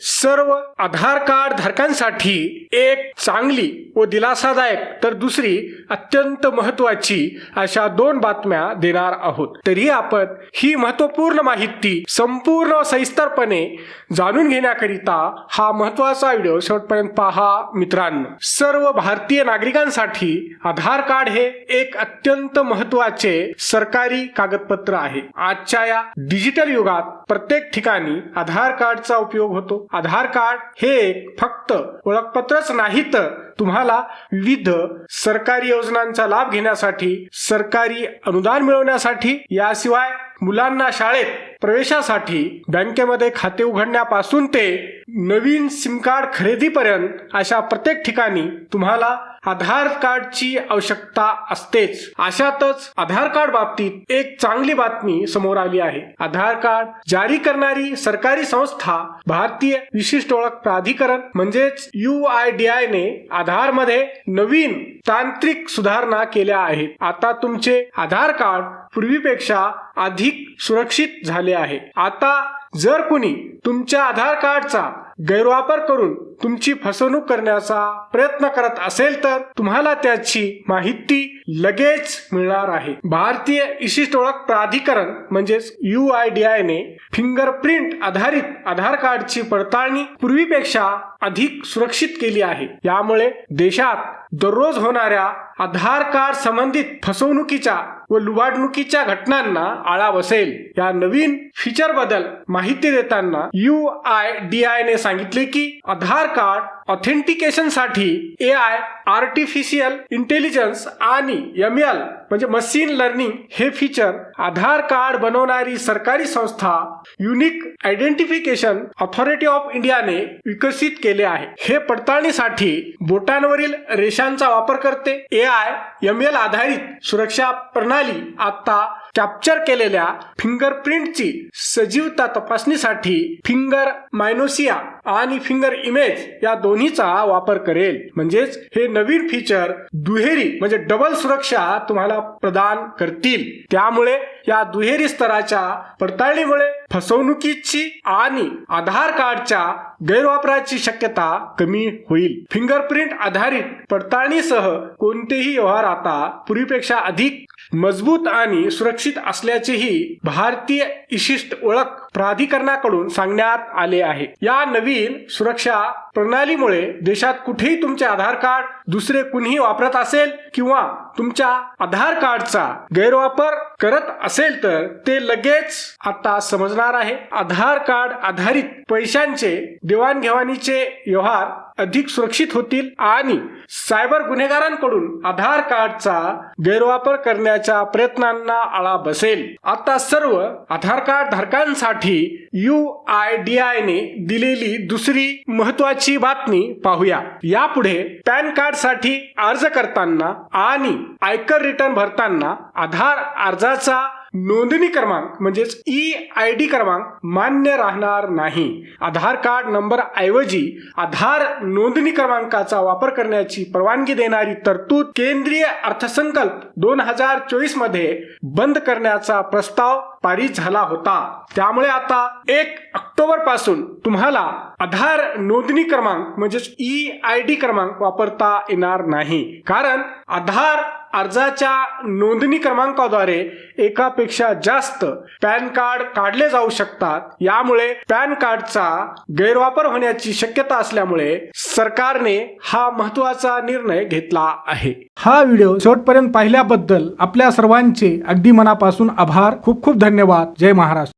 सर्व आधार कार्ड धारकांसाठी एक चांगली व दिलासादायक तर दुसरी अत्यंत महत्वाची अशा दोन बातम्या देणार आहोत. तरी आपण ही महत्त्वपूर्ण माहिती संपूर्ण सविस्तरपणे जाणून घेण्याकरिता हा महत्त्वाचा व्हिडिओ शेवटपर्यंत पहा मित्रांनो. सर्व भारतीय नागरिकांसाठी आधार कार्ड हे एक अत्यंत महत्त्वाचे सरकारी कागदपत्र आहे. आजच्या या डिजिटल युगात प्रत्येक ठिकाणी आधार कार्डचा उपयोग होतो. आधार कार्ड हे एक फक्त ओळखपत्रच नाही तर तुम्हाला विविध सरकारी योजनांचा लाभ घेण्यासाठी सरकारी अनुदान मिळवण्यासाठी याशिवाय मुलांना शाळेत प्रवेशासाठी बँकेमध्ये खाते उघडण्यापासून ते नवीन सिम कार्ड खरेदीपर्यंत अशा प्रत्येक ठिकाणी तुम्हाला आधार कार्डची आवश्यकता असतेच. अशातच आधार कार्ड बाबतीत एक चांगली बातमी समोर आली आहे. आधार कार्ड जारी करणारी सरकारी संस्था भारतीय विशिष्ट ओळख प्राधिकरण म्हणजेच यू आय डी आय ने आधारमध्ये नवीन तांत्रिक सुधारणा केल्या आहेत. आता तुमचे आधार कार्ड पूर्वीपेक्षा अधिक सुरक्षित झाले आहे. आता जर कुणी तुमच्या आधार कार्डचा गैरवापर करून तुमची फसवणूक करण्याचा प्रयत्न करत असेल तर तुम्हाला त्याची माहिती लगेच मिळणार आहे. भारतीय विशिष्ट ओळख प्राधिकरण म्हणजेच U I D A I fingerprint आधारित आधार कार्डची पडताळणी पूर्वीपेक्षा अधिक सुरक्षित केली आहे. यामुळे देशात दररोज होणाऱ्या आधार कार्ड संबंधित फसवणुकीच्या व लुबाडणुकीच्या घटनांना आळा बसेल. या नवीन फीचरबद्दल माहिती देताना यू आय डी आय ने सांगितले की आधार कार्ड ऑथेंटिकेशनसाठी ए आय आर्टिफिशियल इंटेलिजन्स आणि एम एल म्हणजे मशीन लर्निंग हे फीचर आधार कार्ड बनवणारी सरकारी संस्था युनिक आयडेंटिफिकेशन ऑथॉरिटी ऑफ इंडियाने विकसित केले आहे. हे पडताळणीसाठी बोटांवरील रेषांचा वापर करते. ए आय एम एल आधारित सुरक्षा प्रणाली आता कॅप्चर केलेल्या फिंगरप्रिंटची सजीवता तपासणीसाठी फिंगर मायनोसिया आणि फिंगर इमेज या दोन्हीचा वापर करेल. म्हणजेच हे नवीन फीचर दुहेरी म्हणजे डबल सुरक्षा तुम्हाला प्रदान करतील. त्यामुळे या दुहेरी स्तराच्या पडताळणीमुळे फसवणुकीची आणि आधार कार्डच्या गैरवापराची शक्यता कमी होईल. फिंगरप्रिंट आधारित पडताळणीसह कोणतेही व्यवहार आता पूर्वीपेक्षा अधिक मजबूत आणि सुरक्षित असल्याचेही भारतीय विशिष्ट ओळख प्राधिकरणाकडून सांगण्यात आले आहे. या नवीन सुरक्षा प्रणालीमुळे देशात कुठेही तुमचे आधार कार्ड दुसरे कुणीही वापरत असेल किंवा तुमच्या आधार कार्डचा गैरवापर करत असेल तर ते लगेच आता समजणार आहे. आधार कार्ड आधारित पैशांचे देवाणघेवाणीचे व्यवहार अधिक सुरक्षित होतील आणि सायबर गुन्हेगारांकडून आधार कार्डचा गैरवापर करण्याच्या प्रयत्नांना आळा बसेल. आता सर्व आधार कार्ड धारकांसाठी U I D A I दिलेली दुसरी महत्वाची बातमी पाहूया. यापुढे पॅन कार्डसाठी अर्ज करताना आणि आयकर रिटर्न भरताना आधार अर्ज अर्जाचा नोंदणी क्रमांक म्हणजेच ई आय डी क्रमांक मान्य राहणार नाही. आधार कार्ड नंबर ऐवजी आधार नोंदणी क्रमांकाचा वापर करण्याची परवानगी देणारी तरतूद केंद्रीय अर्थसंकल्प दोन हजार चोवीसमध्ये बंद करण्याचा प्रस्ताव पारित झाला होता. त्यामुळे आता एक ऑक्टोबरपासून तुम्हाला आधार नोंदणी क्रमांक म्हणजेच ई आय डी क्रमांक वापरता येणार नाही. कारण आधार अर्जाच्या नोंदणी क्रमांकाद्वारे एकापेक्षा जास्त पॅन कार्ड काढले जाऊ शकतात. यामुळे पॅन कार्डचा गैरवापर होण्याची शक्यता असल्यामुळे सरकारने हा महत्त्वाचा निर्णय घेतला आहे. हा व्हिडिओ शेवटपर्यंत पाहिल्याबद्दल आपल्या सर्वांचे अगदी मनापासून आभार. खूप खूप धन्यवाद. जय महाराष्ट्र.